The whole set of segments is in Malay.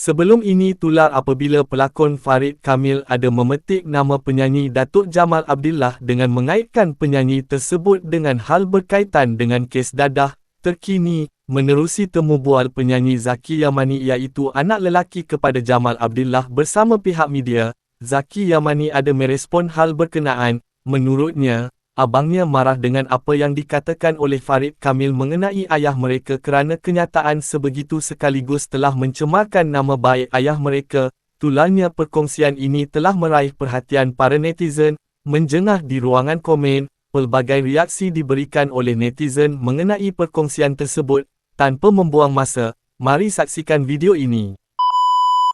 Sebelum ini tular apabila pelakon Farid Kamil ada memetik nama penyanyi Datuk Jamal Abdillah dengan mengaitkan penyanyi tersebut dengan hal berkaitan dengan kes dadah terkini menerusi temu bual penyanyi Zaki Yamani iaitu anak lelaki kepada Jamal Abdillah bersama pihak media. Zaki Yamani ada merespon hal berkenaan, menurutnya, abangnya marah dengan apa yang dikatakan oleh Farid Kamil mengenai ayah mereka kerana kenyataan sebegitu sekaligus telah mencemarkan nama baik ayah mereka. Tularnya perkongsian ini telah meraih perhatian para netizen, menjengah di ruangan komen, pelbagai reaksi diberikan oleh netizen mengenai perkongsian tersebut. Tanpa membuang masa, mari saksikan video ini.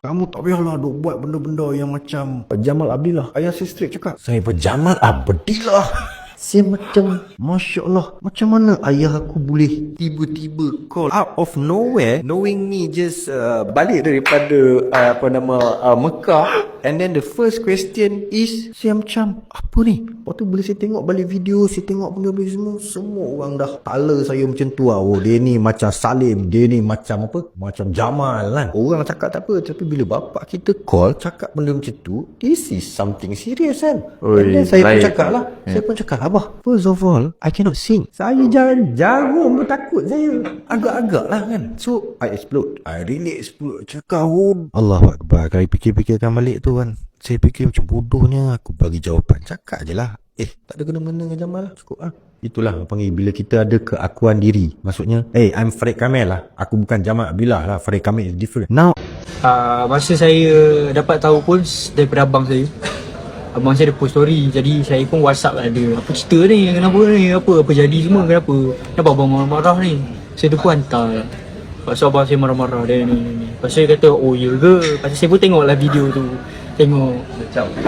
Kamu tak payahlah duk buat benda-benda yang macam Jamal Abdillah. Ayah si straight cakap. Saya Jamal Abdillah. Saya macam, Masya Allah, macam mana ayah aku boleh tiba-tiba call out of nowhere knowing me just uh, balik daripada uh, apa nama uh, Mekah and then the first question is saya macam apa ni? Lepas tu bila saya tengok balik video, saya tengok benda-benda semua, semua orang dah tala saya macam tu lah. Oh dia ni macam Salim, dia ni macam apa? Macam Jamal kan. Orang cakap tak apa, tapi bila bapak kita call cakap benda macam tu, this is something serious kan. Oi, and then saya pun cakap lah, saya pun cakap, Abah, first of all, I cannot sing. Saya jangan jarum pun takut saya. Agak-agak lah kan. So, I explode. I really explode. Cakap, oh. Allah Akbar. Kali fikir-fikirkan balik tu kan. Saya fikir macam bodohnya. Aku bagi jawapan. Cakap je lah. Eh, tak ada kena-mena dengan Jamal lah. Cukup lah. Itulah orang panggil bila kita ada keakuan diri. Maksudnya, hey, I'm Farid Kamil lah. Aku bukan Jamal Abdillah lah. Farid Kamil is different. Now, uh, masa saya dapat tahu pun daripada abang saya abang saya ada post story jadi saya pun whatsapp lah dia apa cerita ni kenapa ni apa apa jadi semua kenapa kenapa abang marah-marah ni saya tu pun hantar lepas tu abang saya marah-marah dia ni, tu saya kata oh ya ke tu saya pun tengok lah video tu tengok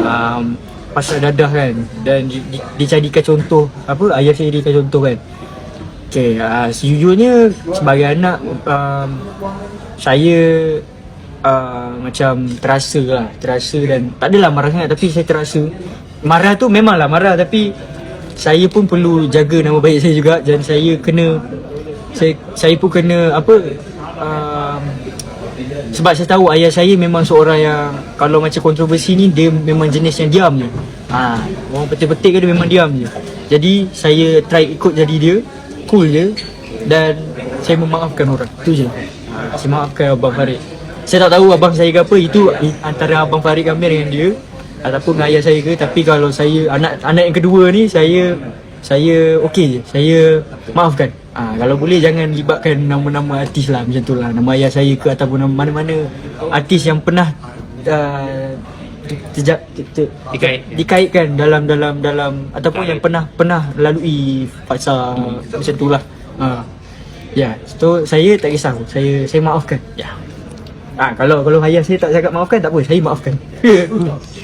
um, pasal dadah kan. Dan di, di, dijadikan contoh apa ayah saya dijadikan contoh kan. Okay, uh, sejujurnya sebagai anak um, saya uh, macam terasa lah, terasa dan tak adalah marah sangat tapi saya terasa. Marah tu memanglah marah tapi saya pun perlu jaga nama baik saya juga. Dan saya kena saya saya pun kena apa um, sebab saya tahu ayah saya memang seorang yang kalau macam kontroversi ni dia memang jenis yang diam je. Ha, orang petik-petik ke dia memang diam je. Jadi saya try ikut jadi dia, cool je dan saya memaafkan orang. Tu je. Saya maafkan abang Farid. Saya tak tahu abang saya ke apa itu antara abang Farid Kamil dengan dia ataupun dengan ayah saya ke tapi kalau saya anak anak yang kedua ni saya saya okey je. Saya maafkan. Ah ha, kalau boleh jangan libatkan nama-nama artis lah macam tu lah. Nama ayah saya ke ataupun nama mana-mana artis yang pernah uh, terja, ter, ter, Dikait. dikaitkan dalam dalam dalam ataupun yang pernah pernah lalui fasa macam tu lah. Ha. Ya, so saya tak kisah. Saya saya maafkan. Ya. Ah kalau kalau ayah saya tak cakap maafkan tak apa, saya maafkan.